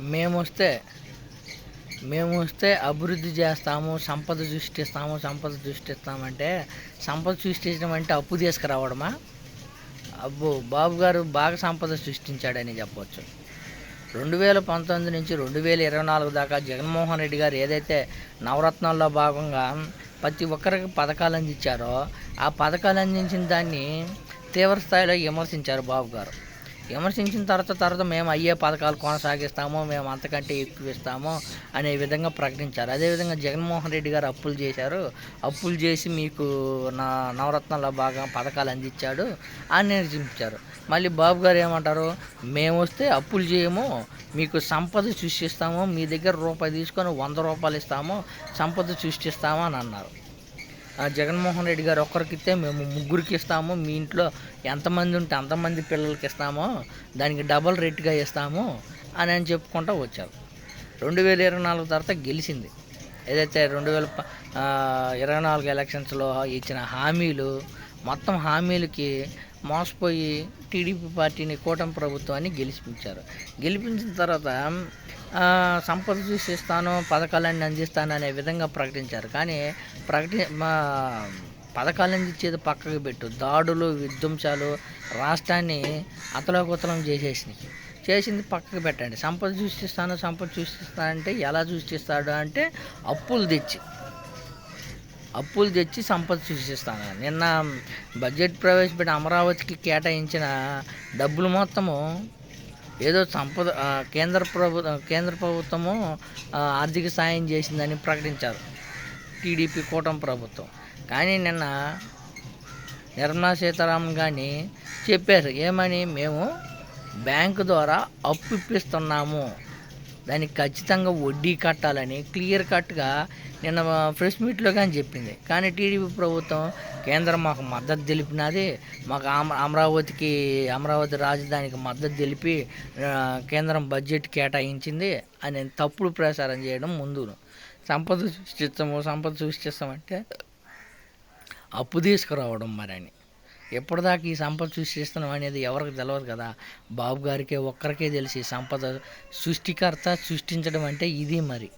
మేము వస్తే మేము వస్తే అభివృద్ధి చేస్తాము సంపద సృష్టిస్తాము సంపద సృష్టిస్తామంటే సంపద సృష్టించడం అంటే అప్పు తీసుకురావడమా? అబ్బో బాబు గారు బాగా సంపద సృష్టించాడని చెప్పవచ్చు రెండు వేల పంతొమ్మిది నుంచి రెండు వేల ఇరవై నాలుగు దాకా జగన్మోహన్ రెడ్డి గారు ఏదైతే నవరత్నాల్లో భాగంగా ప్రతి ఒక్కరికి పథకాలు అందించారో ఆ పథకాలు అందించిన దాన్ని తీవ్ర స్థాయిలో విమర్శించారు బాబు గారు. విమర్శించిన తర్వాత తర్వాత మేము అయ్యే పథకాలు కొనసాగిస్తాము మేము అంతకంటే ఎక్కువ ఇస్తాము అనే విధంగా ప్రకటించారు. అదేవిధంగా జగన్మోహన్ రెడ్డి గారు అప్పులు చేశారు. అప్పులు చేసి మీకు నా నవరత్నాల బాగా పథకాలు అందించాడు అని నిర్చించారు మళ్ళీ బాబు గారు ఏమంటారు? మేము వస్తే అప్పులు చేయము మీకు సంపద సృష్టిస్తాము మీ దగ్గర రూపాయి తీసుకొని వంద రూపాయలు ఇస్తాము సంపద సృష్టిస్తాము అని అన్నారు. జగన్మోహన్ రెడ్డి గారు ఒక్కరికి ఇస్తే మేము ముగ్గురికి ఇస్తాము మీ ఇంట్లో ఎంతమంది ఉంటే అంతమంది పిల్లలకి ఇస్తామో దానికి డబల్ రేట్గా ఇస్తాము అని అని చెప్పుకుంటూ వచ్చారు. రెండు వేల ఇరవై నాలుగు తర్వాత గెలిచింది. ఏదైతే రెండు వేల ఇరవై నాలుగు ఎలక్షన్స్లో ఇచ్చిన హామీలు మొత్తం హామీలకి మోసపోయి టీడీపీ పార్టీని కూటమి ప్రభుత్వాన్ని గెలిపించారు. గెలిపించిన తర్వాత సంపద సృష్టిస్తాను పథకాలన్నీ అందిస్తాను అనే విధంగా ప్రకటించారు. కానీ ప్రకటి మా పథకాలను ఇచ్చేది పక్కకు పెట్టు. దాడులు విధ్వంసాలు రాష్ట్రాన్ని అతలోకుతలం చేసేసినాయి. చేసింది పక్కకు పెట్టండి. సంపద సృష్టిస్తాను సంపద సృష్టిస్తానంటే ఎలా సృష్టిస్తాడు అంటే అప్పులు తెచ్చి అప్పులు తెచ్చి సంపద సృష్టిస్తాను. నిన్న బడ్జెట్ ప్రవేశపెట్టి అమరావతికి కేటాయించిన డబ్బులు మొత్తము ఏదో సంపద కేంద్ర ప్రభు కేంద్ర ప్రభుత్వము ఆర్థిక సాయం చేసిందని ప్రకటించారు. టీడీపీ కూటమి ప్రభుత్వం. కానీ నిన్న నిర్మలా సీతారామన్ కానీ చెప్పారు. ఏమని? మేము బ్యాంకు ద్వారా అప్పు ఇప్పిస్తున్నాము. దానికి ఖచ్చితంగా వడ్డీ కట్టాలని క్లియర్ కట్గా నిన్న ప్రెస్ మీట్లో కానీ చెప్పింది. కానీ టీడీపీ ప్రభుత్వం కేంద్రం మాకు మద్దతు తెలిపినది. మాకు అమ అమరావతికి అమరావతి రాజధానికి మద్దతు తెలిపి కేంద్రం బడ్జెట్ కేటాయించింది అని తప్పుడు ప్రచారం చేయడం ముందు సంపద సృష్టిస్తాము సంపద సృష్టిస్తామంటే అప్పు తీసుకురావడం మరి అని ఎప్పటిదాకా ఈ సంపద సృష్టిస్తున్నాం అనేది ఎవరికి తెలియదు కదా. బాబు గారికే ఒక్కరికే తెలిసి సంపద సృష్టికర్త సృష్టించడం అంటే ఇది మరి.